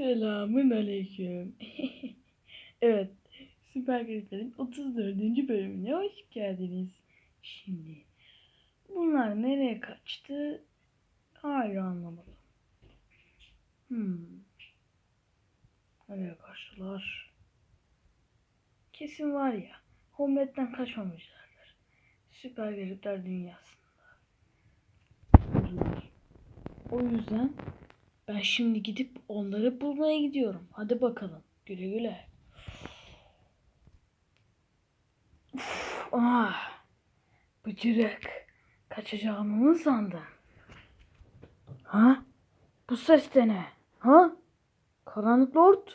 Selamün aleyküm. evet, Süper Gripler'in 34. bölümüne hoş geldiniz. Şimdi, bunlar nereye kaçtı? Hala anlamadım. Hmm. Nereye kaçtılar? Kesin var ya, Homelet'ten kaçmamışlardır. Süper Gripler dünyasında. O yüzden ben şimdi gidip onları bulmaya gidiyorum. Hadi bakalım. Güle güle. Ah, bıcırık. Kaçacağımı mı sandın? Ha? Bu ses de ne? Ha? Karanlık Lord?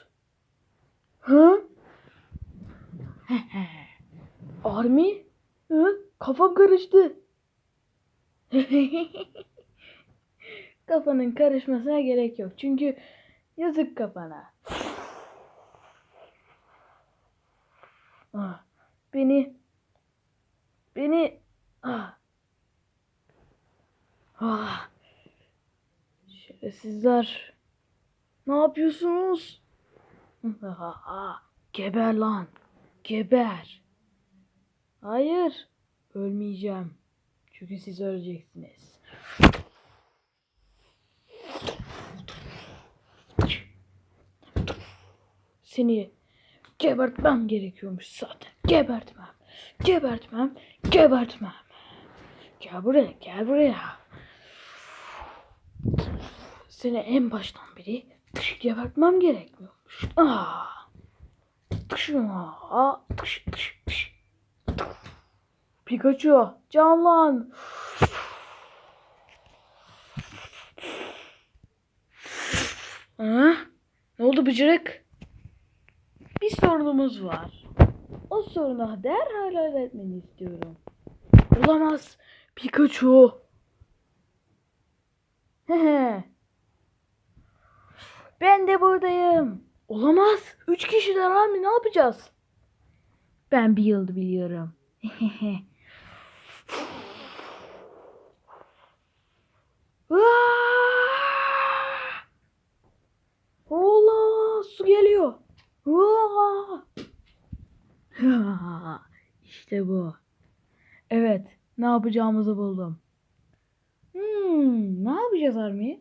Ha? Army? Hı? Kafam karıştı. Kafanın karışmasına gerek yok. Çünkü yazık kafana. Ah, beni beni ah, ah. Şerefsizler. Ne yapıyorsunuz? Ah, Geber lan. Geber. Hayır. Ölmeyeceğim. Çünkü siz öleceksiniz. Seni gebertmem gerekiyormuş zaten. Gebertmem. Gebertmem. Gebertmem. Gel buraya. Gel buraya. Seni en baştan beri gebertmem gerekmiyormuş. Ah. Tıkş, ah, tıkş, tıkş, tıkş. Pikachu canlan. Ha? Ne oldu bıcırık? Bir sorunumuz var. O sorunu derhal halletmeni istiyorum. Olamaz. Pikachu. Ben de buradayım. Olamaz. Üç kişiler abi ne yapacağız? Ben bir yıl biliyorum. Ola su geliyor. İşte bu. Evet, ne yapacağımızı buldum. Hmm, ne yapacağız Army?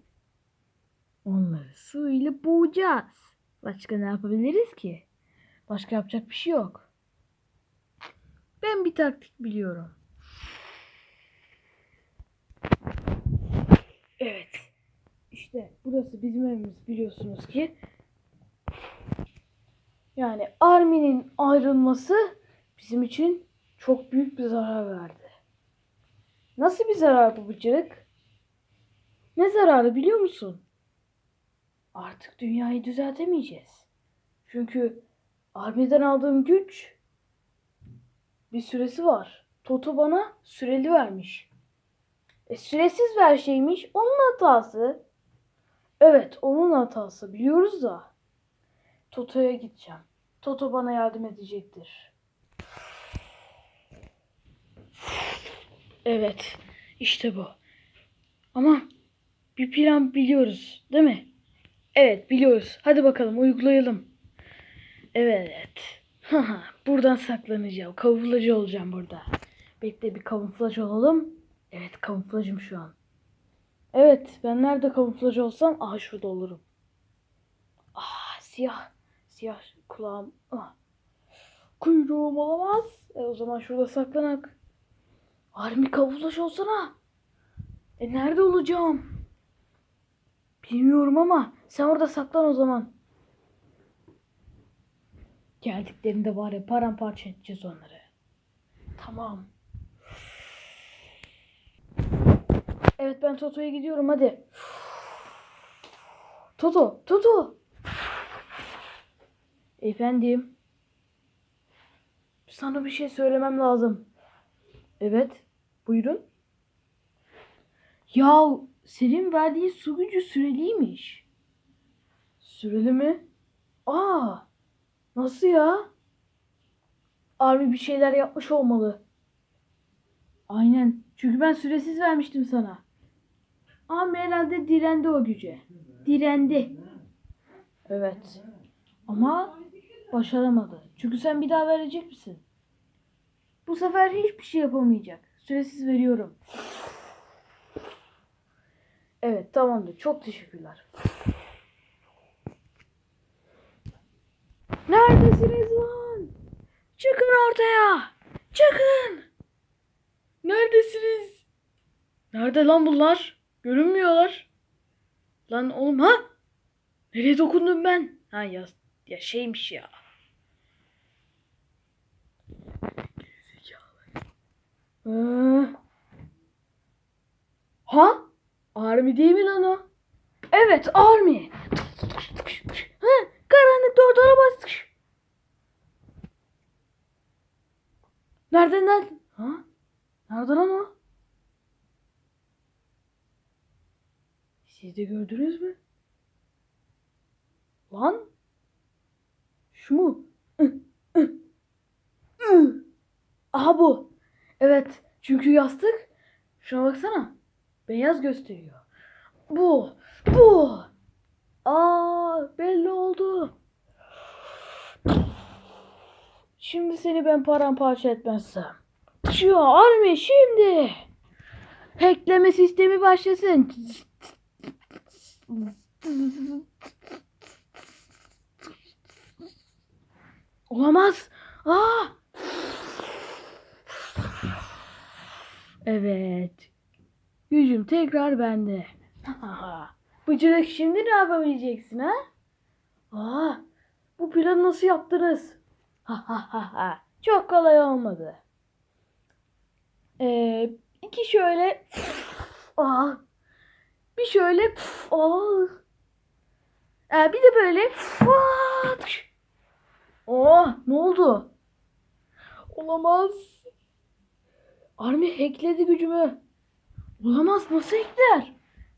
Onları su ile boğacağız. Başka ne yapabiliriz ki? Başka yapacak bir şey yok. Ben bir taktik biliyorum. Evet. İşte burası bizim evimiz biliyorsunuz ki. Yani Armin'in ayrılması bizim için çok büyük bir zarar verdi. Nasıl bir zarar bu bıcırık? Ne zararı biliyor musun? Artık dünyayı düzeltemeyeceğiz. Çünkü Armin'den aldığım güç bir süresi var. Toto bana süreli vermiş. E, süresiz ver şeymiş. Onun hatası. Evet onun hatası biliyoruz da. Toto'ya gideceğim. Toto bana yardım edecektir. Evet. işte bu. Ama bir plan biliyoruz değil mi? Evet biliyoruz. Hadi bakalım uygulayalım. Evet. Haha, Buradan saklanacağım. Kamuflaj olacağım burada. Bekle bir kamuflaj olalım. Evet kamuflajım şu an. Evet ben nerede kamuflaj olsam aha şurada olurum. Ah siyah. Siyah kulağım. Ah. Kuyruğum olamaz. E o zaman şurada saklanak. Army kamuflaj olsana. E nerede olacağım? Bilmiyorum ama sen orada saklan o zaman. Geldiklerinde var ya paramparça edeceğiz onları. Tamam. Evet ben Toto'ya gidiyorum hadi. Toto, Toto. Efendim. Sana bir şey söylemem lazım. Evet. Buyurun. Ya senin verdiğin su gücü süreliymiş. Süreli mi? Aa. Nasıl ya? Army bir şeyler yapmış olmalı. Aynen. Çünkü ben süresiz vermiştim sana. Army herhalde direndi o güce. Direndi. Evet. Ama başaramadı. Çünkü sen bir daha verecek misin? Bu sefer hiçbir şey yapamayacak. Süresiz veriyorum. Evet tamamdır. Çok teşekkürler. Neredesiniz lan? Çıkın ortaya. Çıkın. Neredesiniz? Nerede lan bunlar? Görünmüyorlar. Lan oğlum ha? Nereye dokundum ben? Ha ya, ya şeymiş ya. Ha? Army değil mi lan o? Evet Army. Ha, karanlıkta ortana bas. Nerede nerede? Ha? Nerede lan o? Siz de gördünüz mü? Lan? Şu mu? Aha bu. Çünkü yastık. Şuna baksana. Beyaz gösteriyor. Bu. Bu. Aa belli oldu. Şimdi seni ben paramparça etmezsem. Şu army şimdi. Hackleme sistemi başlasın. Olamaz. Aa! Evet. Gücüm tekrar bende. Bıcırık şimdi ne yapabileceksin ha? Aa, bu planı nasıl yaptınız? Ha ha ha ha. Çok kolay olmadı. Ee, iki şöyle Aa, bir şöyle Aa. Ee, bir de böyle Fat. Oh, ne oldu? Olamaz. Army hackledi gücümü. Olamaz nasıl hackler?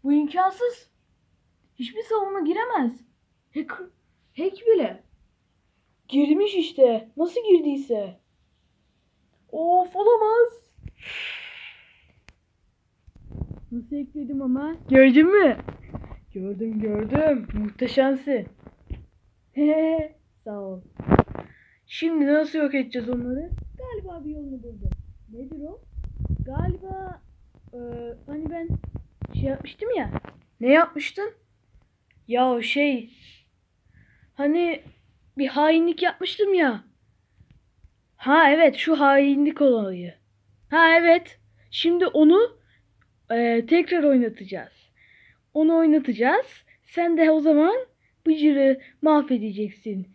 Bu imkansız. Hiçbir savunma giremez. Hack, hack bile. Girmiş işte. Nasıl girdiyse. Of olamaz. Nasıl ekledim ama? Gördün mü? Gördüm gördüm. Muhteşemsin. Hehe. Sağ ol. Şimdi nasıl yok edeceğiz onları? Galiba bir yolunu buldum. Nedir o? Galiba e, hani ben şey yapmıştım ya. Ne yapmıştın? Ya o şey hani bir hainlik yapmıştım ya. Ha evet şu hainlik olayı. Ha evet. Şimdi onu e, tekrar oynatacağız. Onu oynatacağız. Sen de o zaman Bıcır'ı mahvedeceksin.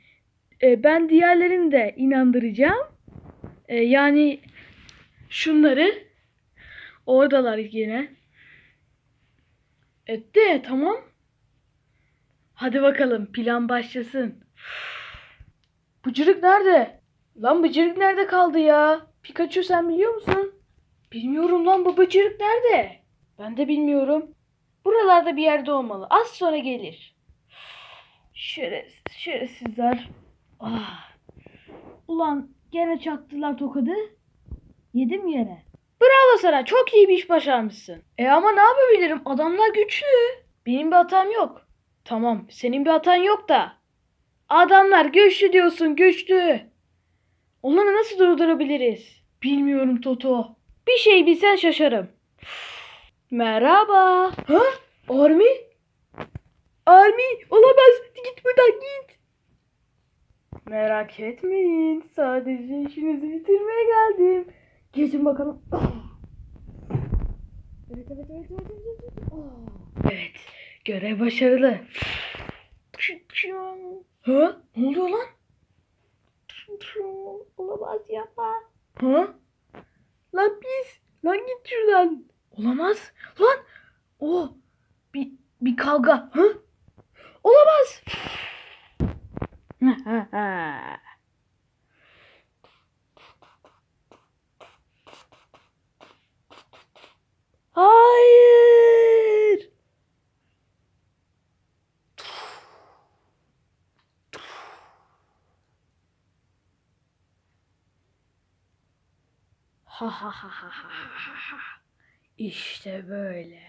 E, ben diğerlerini de inandıracağım. E, yani şunları oradalar yine. Etti tamam. Hadi bakalım plan başlasın. Bıcırık nerede? Lan bıcırık nerede kaldı ya? Pikachu sen biliyor musun? Bilmiyorum lan bu bıcırık nerede? Ben de bilmiyorum. Buralarda bir yerde olmalı. Az sonra gelir. Şerefsiz, şerefsizler. Ah. Ulan gene çaktılar tokadı. Yedim yere. Bravo sana. Çok iyi bir iş başarmışsın. E ama ne yapabilirim? Adamlar güçlü. Benim bir hatam yok. Tamam. Senin bir hatan yok da. Adamlar güçlü diyorsun. Güçlü. Onları nasıl durdurabiliriz? Bilmiyorum Toto. Bir şey bilsen şaşarım. Merhaba. Ha? Army? Army olamaz. Git buradan git. Merak etmeyin. Sadece işinizi bitirmeye geldim. Geçin bakalım. Evet, evet, evet, evet, evet, evet. Oh. Evet, görev başarılı. Ha? Ne oluyor lan? Olamaz yapma. Ha? Lan pis. Lan git şuradan. Olamaz. Lan. Oh. Bir, bir kavga. Ha? Olamaz. Hayır. Ha ha ha ha ha ha. İşte böyle.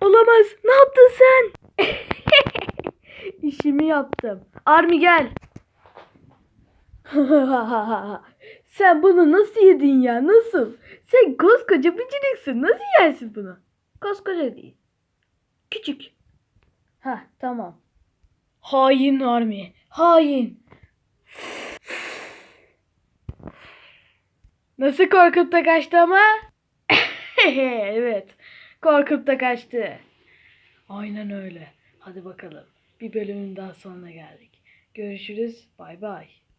Olamaz. Ne yaptın sen? İşimi yaptım. Army gel. sen bunu nasıl yedin ya? Nasıl? Sen koskoca bıcırıksın. Nasıl yersin bunu? Koskoca değil. Küçük. Ha tamam. Hain Army. Hain. Nasıl korkup da kaçtı ama? evet. Korkup da kaçtı. Aynen öyle. Hadi bakalım. Bir bölümün daha sonuna geldik. Görüşürüz. Bay bay.